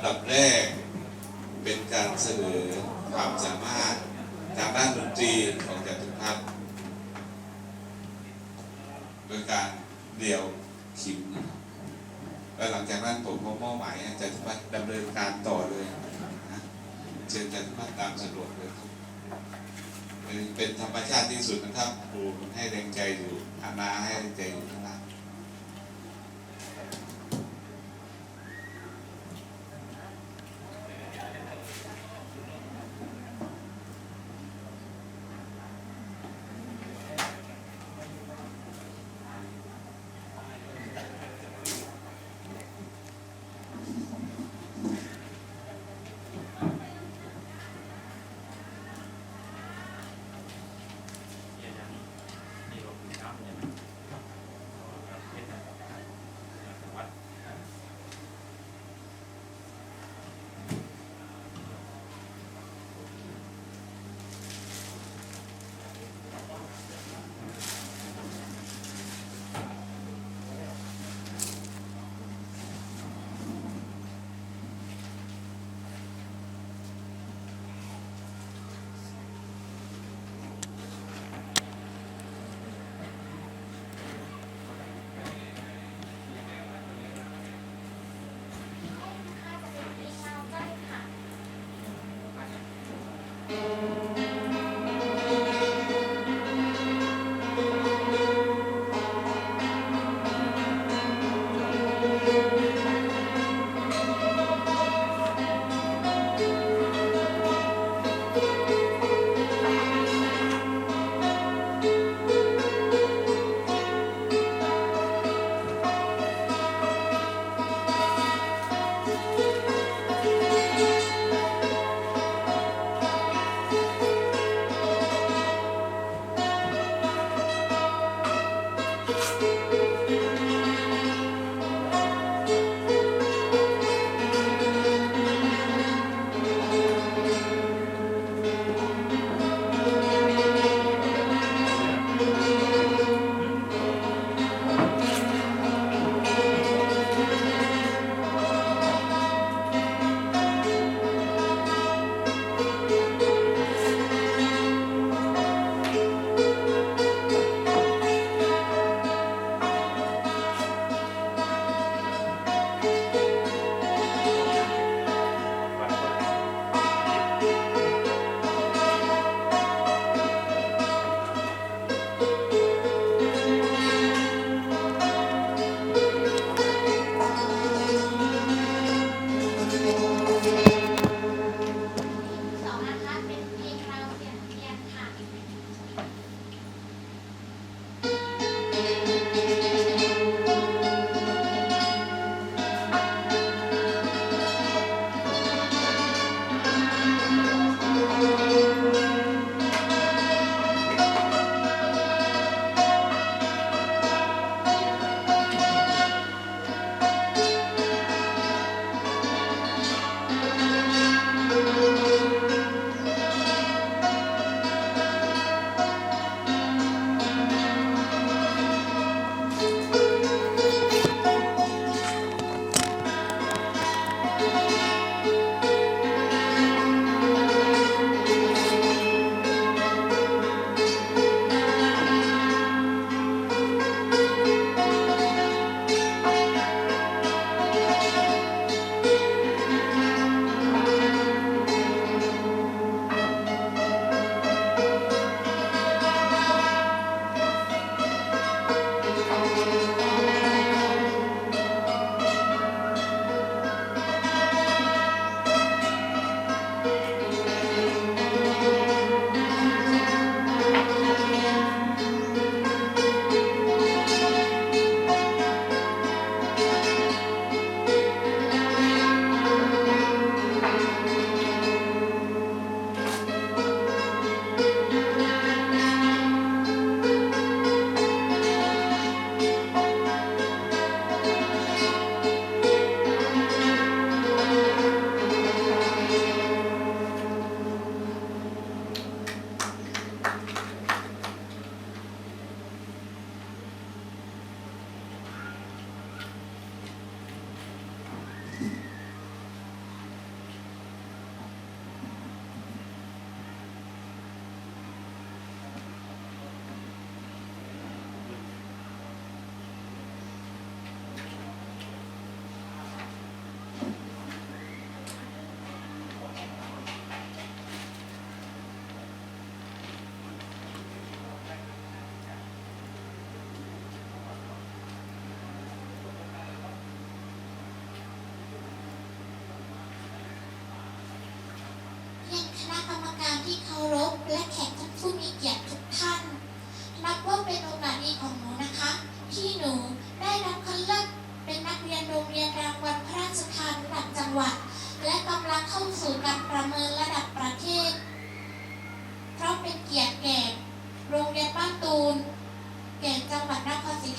ำดับแรก เป็นการเสนอความสามารถทางด้านดนตรีของจตุพัฒน์โดยการเดี่ยวขิมนะครับแล้วหลังจากนั้นผมก็มอบหมายให้จตุพัฒน์ดำเนินการต่อเลยนะเชิญจตุพัฒน์ตามสะดวกเลยครับเป็นธรรมชาติที่สุดนะครับครูให้แรงใจอยู่อานาให้แรงใจอยู่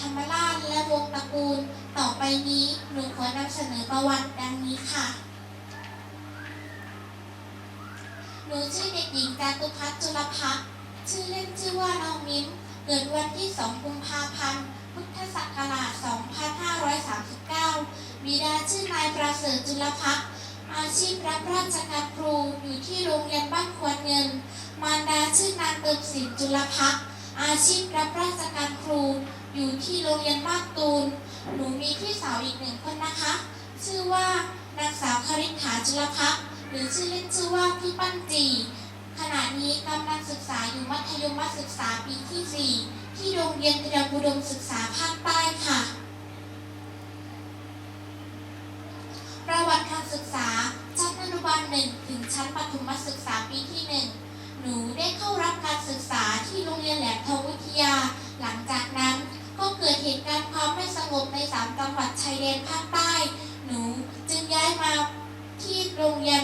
ธรรมราชและวงตระกูล ต่อไปนี้หนูขอนำเสนอประวัติดังนี้ค่ะ หนูชื่อเด็กหญิงจาตุพัฒน์จุลพักชื่อเล่นชื่อว่าน้องมิ้ม เกิดวันที่ 2 กุมภาพันธ์ พุทธศักราช 2539 บิดาชื่อนายประเสริฐจุลพักอาชีพรับราชการครูอยู่ที่โรงเรียนบ้านควรเงิน มารดาชื่อนางเติมสินจุลพักอาชีพรับราชการครู อยู่ที่โรงเรียนบ้านตูน หนูมีพี่สาวอีกหนึ่งคนนะคะ ชื่อว่านางสาวคาริษฐาจุลพักหรือชื่อเล่นชื่อว่าพี่ปั้นจีขณะนี้กำลังศึกษาอยู่มัธยมศึกษาปีที่ 4 ที่โรงเรียนเตรียมอุดมศึกษาภาคใต้ค่ะ ประวัติการศึกษาชั้นอนุบาลหนึ่งถึงชั้นประถมศึกษาปีที่หนึ่งหนูได้เข้ารับการศึกษาที่โรงเรียนแหลมทองวิทยา หลังจากนั้นก็เกิดเหตุการณ์ความไม่สงบในสามจังหวัดชายแดนภาคใต้ หนูจึงย้ายมาที่โรงเรียน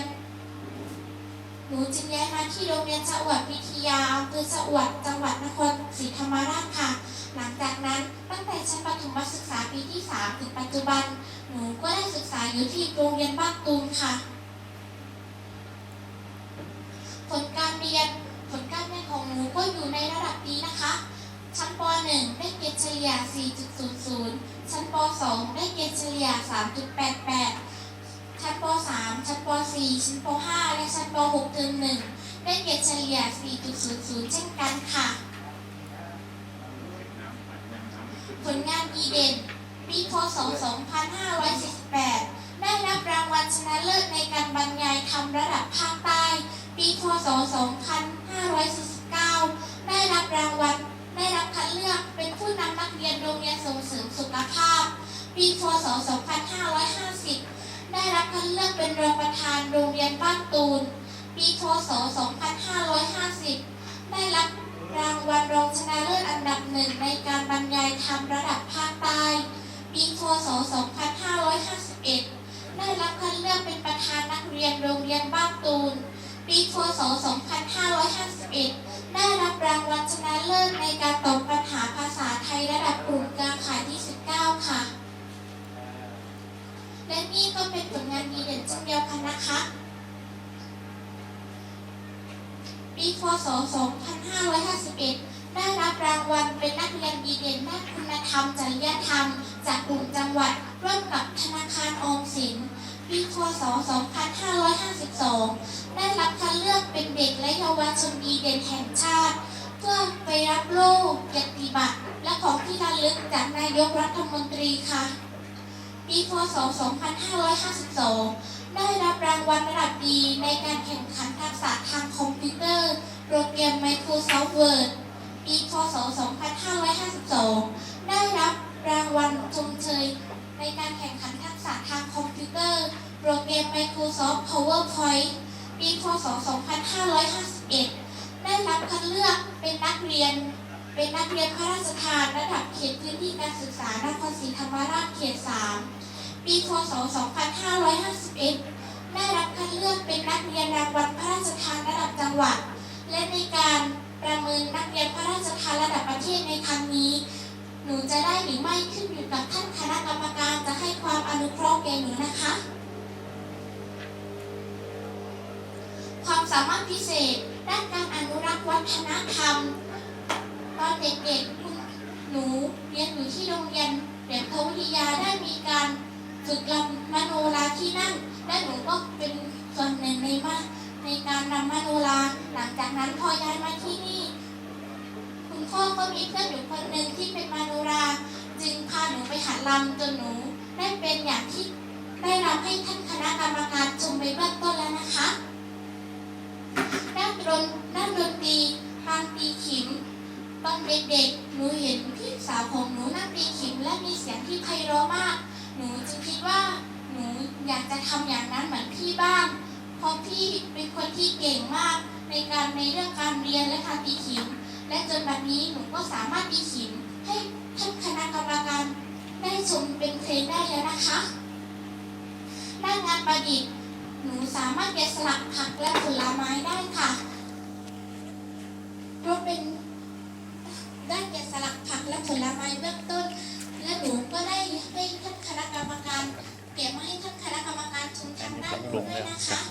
หนูจึงย้ายมาที่โรงเรีย นชวัดวิทยาอำเภอชวัดจังหวัดนครศรีธรรมราชค่ะ หลังจากนั้นตั้งแต่ชั้นประถมศึกษาปีที่ 3 ถึงปัจจุบัน หนูก็ได้ศึกษาอยู่ที่โรงเรียนบ้านตูมค่ะ ผลการเรียนผลการเรียนของหนูก็อยู่ในระดับดีนะคะ ชั้นป .1 ได้เกรดเฉลี่ย 4.00 ชั้นป .2 ได้เกรดเฉลี่ย 3.88 ชั้นป .3 ชั้นป .4 ชั้นป .5 และชั้นป .6 เทอม1 ได้เกรดเฉลี่ย 4.00 เช่นกันค่ะ ผลงานดีเด่น ปีพศ 2548 ได้รับรางวัลชนะเลิศในการบรรยายธรรมระดับภาคใต้ ปีพศ 2549 ได้รับรางวัลได้รับคัดเลือกเป็นผู้นำนักเรียนโรงเรียนส่งเสริมสุขภาพ ปีพศ 2550 ได้รับคัดเลือกเป็นรองประธานโรงเรียนบ้านตูน ปีพศ 2550 ได้รับรางวัลรองชนะเลิศอันดับหนึ่งในการบรรยายธรรมระดับภาคใต้ปีพศ 2551 ได้รับคัดเลือกเป็นประธานนักเรียนโรงเรียนบ้านตูน ปีพศ 2551 ได้รับรางวัลชนะเลิศในการตอบปัญหาภาษาไทยระดับกลุ่มเครือข่ายที่ 19 ค่ะ และนี่ก็เป็นผลงานดีเด่นเช่นเดียวกันนะคะ ปีพศ 2551 ได้รับรางวัลเป็นนักเรียนดีเด่นด้านคุณธรรมจริยธรรม จากกลุ่มจังหวัดร่วมกับธนาคารออมสิน ปีพศ 2552 ได้รับคัดเลือกเป็นเด็กและเยาวชนดีเด่นแห่งชาติ เพื่อไปรับโล่เกียรติบัตรและของที่ระลึกจากนายกรัฐมนตรีค่ะ ปีพศ 2552 ได้รับรางวัลระดับดีในการแข่งขันทักษะทางคอมพิวเตอร์ โปรแกรม Microsoft Word ปีพศ 2552 ได้รับรางวัลชมเชยในการแข่งขันทักษะทางคอมพิวเตอร์ โปรแกรม Microsoft PowerPoint ปีพศ 2551 ได้รับคัดเลือกเป็นนักเรียน เป็นนักเรียนพระราชทานระดับเขตพื้นที่การศึกษานครศรีธรรมราชเขต 3 ปีพศ 2551 ได้รับคัดเลือกเป็นนักเรียนรางวัลพระราชทานระดับจังหวัด และในการประเมินนักเรียนพระราชทานระดับประเทศในครั้งนี้ หนูจะได้หรือไม่ขึ้นอยู่กับท่านคณะกรรมการจะให้ความอนุเคราะห์แก่หนูนะคะ ความสามารถพิเศษด้านการอนุรักษ์วัฒนธรรมตอนเด็กๆคุณหนูเรียนอยู่ที่โรงเรียนเหรียญทวิทยาได้มีการ ฝึกรำมโนราที่นั่งและหนูก็เป็นส่วนหนึ่งในมาในการรำมโนรา หลังจากนั้นพอย้ายมาที่นี่ คุณพ่อก็มีเพื่อนอยู่คนหนึ่งที่เป็นมโนรา จึงพาหนูไปหัดรำจนหนูได้เป็นอย่างที่ได้รำให้ท่านคณะกรรมการชมไปเบื้องต้นแล้วนะคะด้านดนด้านดนตรีการตีขิมตอนเด็กๆหนูเห็นพี่สาวของหนูนั่งตีขิมและมีเสียงที่ไพเราะมาก หนูจึงคิดว่าหนูอยากจะทำอย่างนั้นเหมือนพี่บ้าง เพราะพี่เป็นคนที่เก่งมากในการในเรื่องการเรียนและการตีขิม และจนบัดนี้หนูก็สามารถตีขิมให้ท่านคณะกรรมการได้ชมเป็นเพลงได้แล้วนะคะด้านงานประดิษฐ์หนูสามารถแกะสลักผักและผลไม้ได้ค่ะรูปเป็น เก็บมาให้ท่านคณะกรรมการชุมทางด้านด้วยนะคะ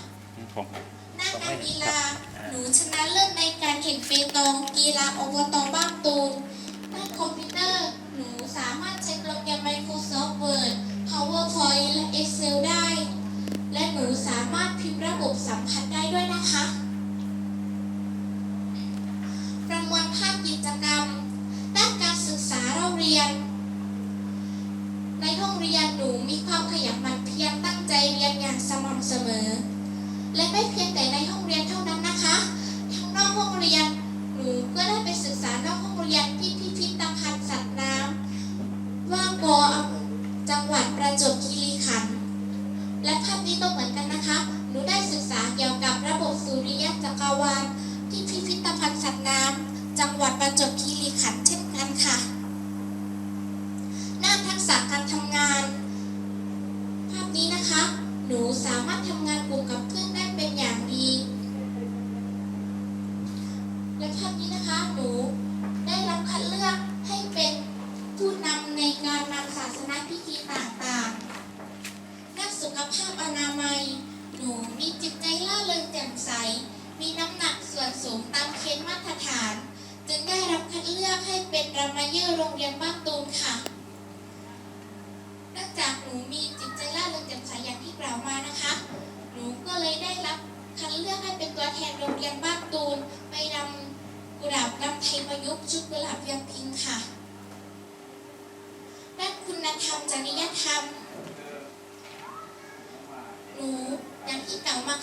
ของด้าการกีฬาหนูชนะเลิศในการแข่งเปตองกีฬาอบตบ้านตูนด้านคอมพิวเตอร์ หนูสามารถใช้โปรแกรม Microsoft Word PowerPoint และ Excel ได้ และหนูสามารถพิมพ์ระบบสัมผัสได้ด้วยนะคะ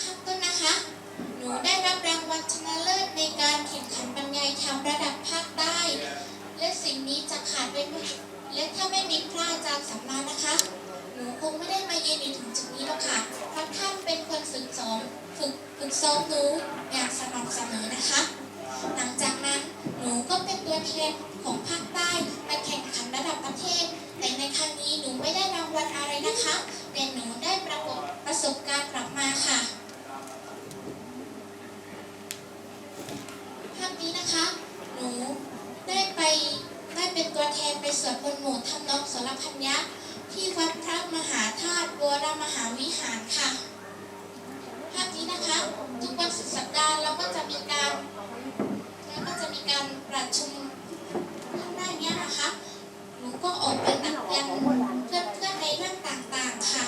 ข้างต้นนะคะ หนูได้รับรางวัลชนะเลิศในการแข่งขันบรรยายธรรมระดับภาคใต้ และสิ่งนี้จะขาดไปไม่และถ้าไม่มีพระอาจารย์สำมานะคะ สวดบนต์หมู่ทำนองสรพัญญะที่วัดพระมหาธาตุวรมหาวิหารค่ะภาพนี้นะคะ ทุกวันสุดสัปดาห์เราก็จะมีการแล้วก็จะมีการประชุมข้างหน้าเนี้ยนะคะหนูก็ออกไปตักเตือนเพื่อนๆในเรื่องต่างๆค่ะ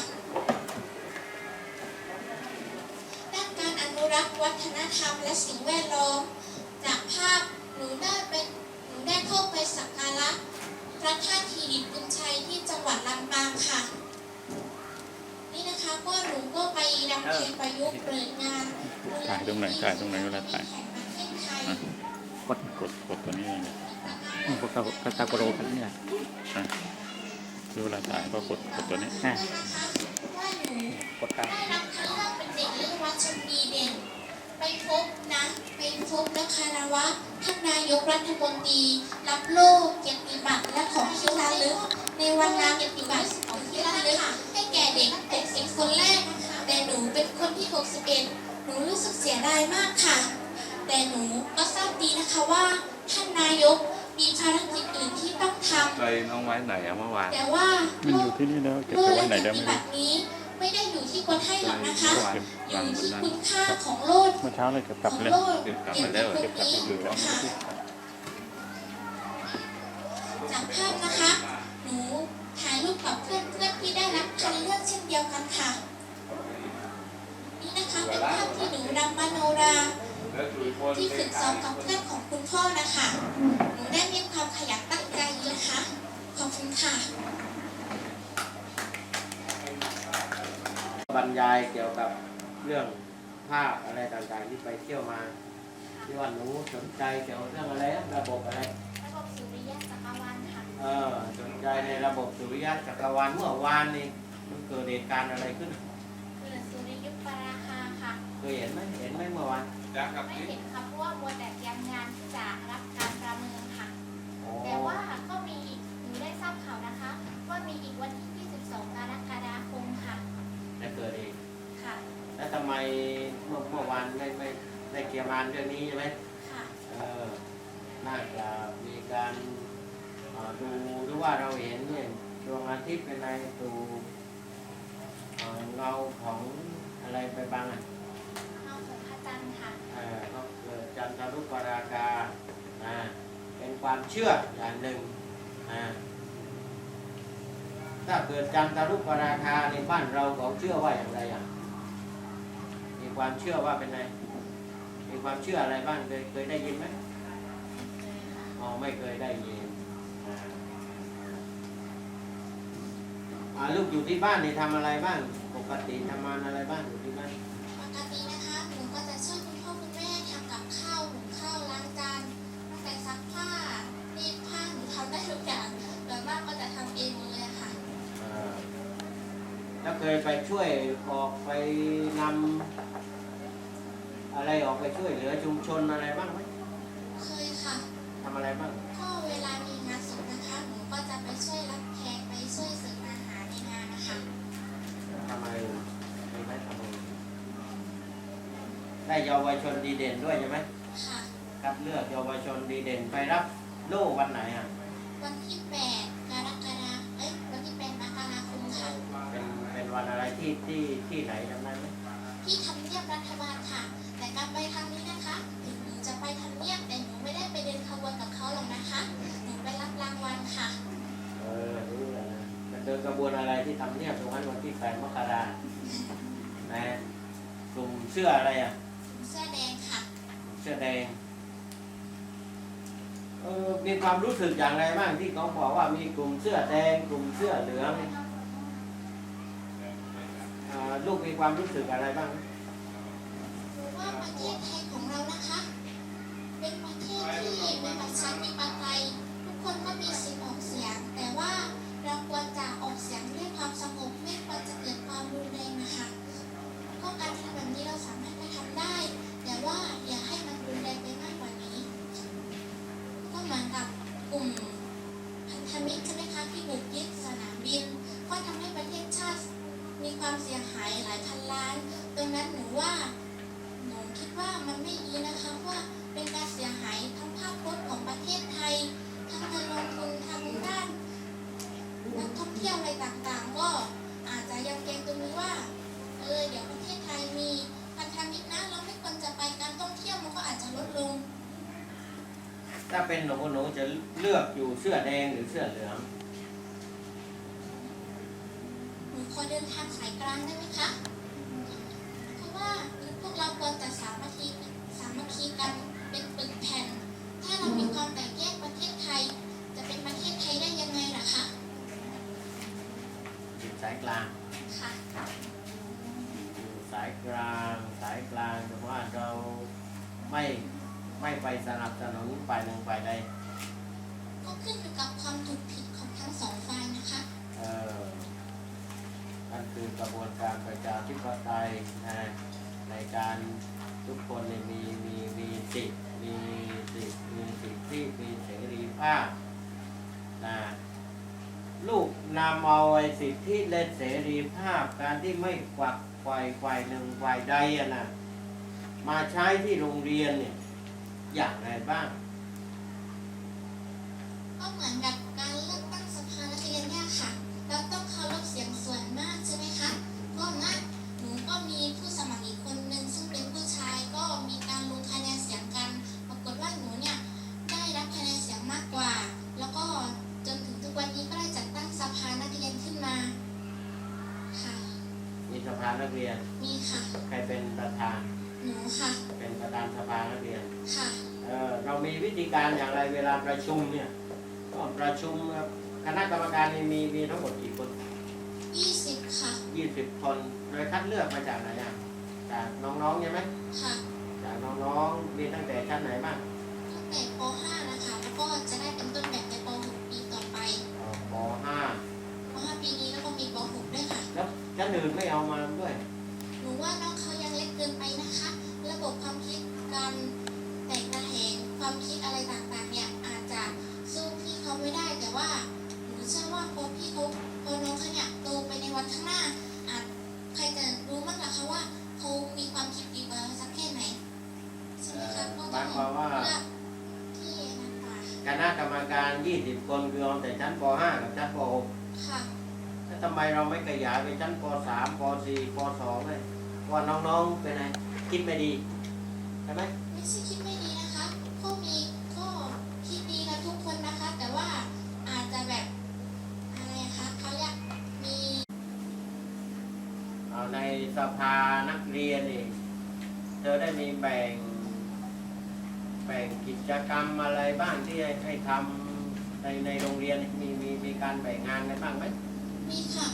ด้านการอนุรักษ์วัฒนธรรมและสิ่งแวดล้อม จากภาพหนูได้เป็นหนูได้เข้าไปสักการะ ระธาตุทีดิบบุญชัยที่จังหวัดลำปางค่ะ นี่นะคะก็หนูก็ไปรำเพลงประยุกต์เปิดงานถ่ายตรงไหนถ่ายตรงไหนเวลาถ่ายแห่งประเทศไทยอะกดกดกดตัวนี้เลยอืมพวกเรากตากโรกันเนี่ยอะคือเวลาถ่ายก็กดกดตัวนี้อะนะคะว่าหนูกดตามได้รับคัดเลือกเป็นเด็กเลือกวัดชมดีเด่น ไปพบนะไปพบและคารวะท่านนายกรัฐมนตรีรับโล่เกียรติบัตรและของที่ระลึก ในวันงานเกียรติบัตรของที่ระลึกให้แก่เด็ก60คนแรกแต่หนูเป็นคนที่ 61 หนูรู้สึกเสียดายมากค่ะ แต่หนูก็ทราบดีนะคะว่าท่านนายกมีภารกิจอื่นที่ต้องทใจน้องไว้ไหนอะเมื่อวานำแต่ว่ามันอยู่ที่นี่แล้วเก็บโล่ไปไว้และไหนเกียได้รไม่ติรู้บัตรนี้ ไม่ได้อยู่ที่คนให้หรอกนะคะเก็บอวางยู่บนที่นั้นคุณค่าของโลดเมื่อเช้าเลยเก็บกลับของไปแล้วโลดเก็บกลับเกียมารแล้วติเก็บคุณนี้หรือว่าค่ะจากภาพนะคะ หนูถ่ายรูปกับเพื่อนๆที่ได้รับคัดเลือกเช่นเดียวกันค่ะ นี่นะคะเป็นภาพที่หนูรำมโนราที่ฝึกซ้อมกับเพื่อนของคุณพ่อนะคะ หนูได้มีความขยันตั้งใจนะคะ ขอบคุณค่ะ บรรยายเกี่ยวกับเรื่องภาพอะไรต่างๆที่ไปเที่ยวมาที่ว่าหนูสนใจเกี่ยวกับเรื่องอะไรนะระบบอะไร ระบบสุริยะจักรวาลค่ะเออสนใจในระบบสุริยะจักรวาลเมื่อวานนี่มันเกิดเหตุการณ์อะไรขึ้น เกิดสุริยุปราคาค่ะ เคยเห็นไหมเห็นไหมเมื่อวานจ้ากับไม่นี่เห็นค่ะเพราะว่ามัวแต่เตรียมงานที่จะรับการประเมินค่ะโอ้แต่ว่าก็มีอีกหนูได้ทราบข่าวนะคะ ว่ามีอีกวันที่ 22 กรกฎาค มค่ะจะเกิดเอง ค่ะ แล้วทำไมเมื่อเมื่อวานไม่ไม่ได้เกี่ยวงานเรื่องนี้ใช่ไหมค่ะ เออน่าจะมีการเอ่อดูหรือว่าเราเห็นเนี่ยดวงอาทิตย์เป็นในตูเอ่อเงาของอะไรไปบ้างอะหทะลุปราคานะเป็นความเชื่ออย่างหนึ่งนะ ถ้าเกิดจันทรุปราคาในบ้านเราเขาเชื่อว่าอย่างไรอะมีความเชื่อว่าเป็นไงมีความเชื่ออะไรบ้างเคยเคยได้ยินไหมอ๋อไม่เคยได้ยินลูกอยู่ที่บ้านนี่ทำอะไรบ้าง ปกติทำงานอะไรบ้างอยู่ที่บ้าน ช่วยออกไปนำอะไรออกไปช่วยเหลือชุมชนอะไรบ้างไหมเคยค่ะ ทำอะไรบ้าง ก็เวลามีงานศพนะคะ หนูก็จะไปช่วยรับแขกไปช่วยเสิร์ฟอาหารในงานนะคะ ทำอะไรมีไหมทำอะไรได้เยาวชนดีเด่นด้วยใช่ไหมค่ะ คัดเลือกเยาวชนดีเด่นไปรับโล่วันไหนอะ วันที่ ที่ที่ที่ไหนจำได้ไหมที่ทำเนียบรัฐบาลค่ะ แต่การไปครั้งนี้นะคะ ถึงหนูจะไปทำเนียบแต่หนูไม่ได้ไปเดินขบวนกับเขาหรอกนะคะหนูไปรับรางวัลค่ะเออรู้แล้วนะจะเดินกระบวนอะไรที่ทำเนียบตรงนั้นวันที่แปดมกรานะกลุ่มเสื้ออะไรอะเสื้อแดงค่ะเสื้อแดงเออมีความรู้สึกอย่างไรบ้างที่เขาบอกว่ามีกลุ่มเสื้อแดง กลุ่มเสื้อเหลืองอ่า ลูกมีความรู้สึกอะไรบ้างว่าประเทศไทยของเรานะคะ เป็นประเทศที่มีประชาธิปไตยทุกคนก็มีสิทธิ์ออกเสียง แต่ว่าเราควรจะออกเสียงด้วยความสงบไม่ควรจะเกิดความรุนแรงนะคะก็การทำแบบนี้เราสามารถไปทำได้ แต่ว่าอย่าให้มันรุนแรงไปมากกว่านี้ ก็เหมือนกับกลุ่มพันธมิตรใช่ไหมคะที่บุกยึดสนามบิน ก็ทำให้ประเทศชาติมี ความเสียหายหลายพันล้าน ตรงนั้นหนูว่า หนูคิดว่ามันไม่ดีนะคะว่าเป็นการเสียหายทั้งภาพพจน์ของประเทศไทย ทั้งเงินลงทุนทางด้านนักท่องเที่ยวอะไรต่างๆ ก็อาจจะยังเกรงตรงนี้ว่า เออเดี๋ยวประเทศไทยมีพันธมิตรนะเราไม่ควรจะไปการท่องเที่ยวมันก็อาจจะลดลง ถ้าเป็นหนูหนูจะเลือกอยู่เสื้อแดงหรือเสื้อเหลือง หนูข อเดินทางสายกลางได้ไหมคะ เพราะว่าพวกเราควรจะสามัคคีสามัคคีกันเป็นปึกแผ่ รีภาพนะลูกนำเอาไอ้สิทธิและเสรีภาพการที่ไม่กวักฝ่ายฝ่ายหนึ่งฝ่ายใดอะนะมาใช้ที่โรงเรียนเนี่ยอย่างไรบ้าง ก็เหมือนกับ 20ค่ะ20 คน โดยคัดเลือกมาจากไหนอะจากน้องๆใช่ไหมค่ะจากน้องๆมีตั้งแต่ชั้นไหนบ้างตั้งแต่ป .5 การยี่สิบคนคือเอาแต่ชั้นป .5 กับชั้นป .6 ค่ะแล้วทำไมเราไม่ขยายไปชั้นป .3 ามปสี่ปสเลยว่าน้องๆเป็นไงคิดไม่ดีใช่ไหมไม่ใช่คิดไม่ดีนะคะก็มีก็คิดดีกันทุกคนนะคะ แต่ว่าอาจจะแบบอะไรคะเขาอยากมีในสภานักเรียนเองเธอได้มีแบ่งแบ่งกิจกรรมอะไรบ้างที่ให้ทำ ในในโรงเรียนมีมีมีการแบ่งงานกันบ้างไหมมีค่ะ